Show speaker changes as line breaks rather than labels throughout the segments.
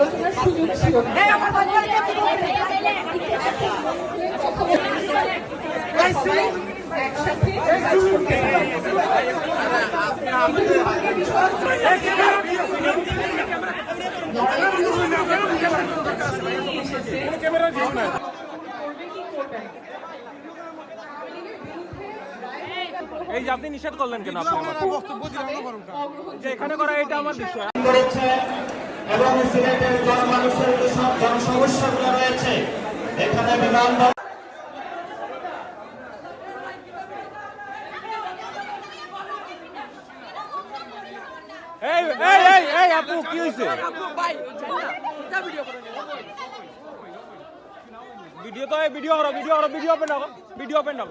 আলোচনার সুযোগ ছিল এই যে আপনি নিষেধ করলেন কেন আপনি আমার বক্তব্য যে এখানে করা এটা আমার বিষয়।
এবং সিলেটের জনমানুষের যে সব জনসমস্যাগুলো রয়েছে, এখানে বিমানবন্দর
এই এই এই ভিডিও তো ভিডিও করো ভিডিও করো ভিডিও ভিডিও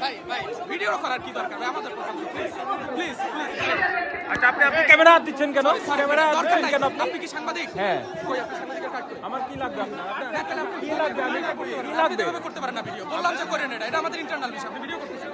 ভাই ভাই ভিডিও করার কি দরকার? আমাদের প্লিজ প্লিজ
আচ্ছা আপনি আপনি ক্যামেরা হাত দিচ্ছেন কেন? ক্যামেরা হাত দিচ্ছেন কেন আপনি?
আপনি কি সাংবাদিক?
হ্যাঁ।
কই আপনি সাংবাদিকের কাট কই?
আমার কি লাগবে আপনার? আপনার কি লাগবে? কি লাগবে?
করতে পারেন না ভিডিও বললাম যে করেন এটা। এটা আমাদের ইন্টারনাল বিষয়। আপনি ভিডিও করতেছেন।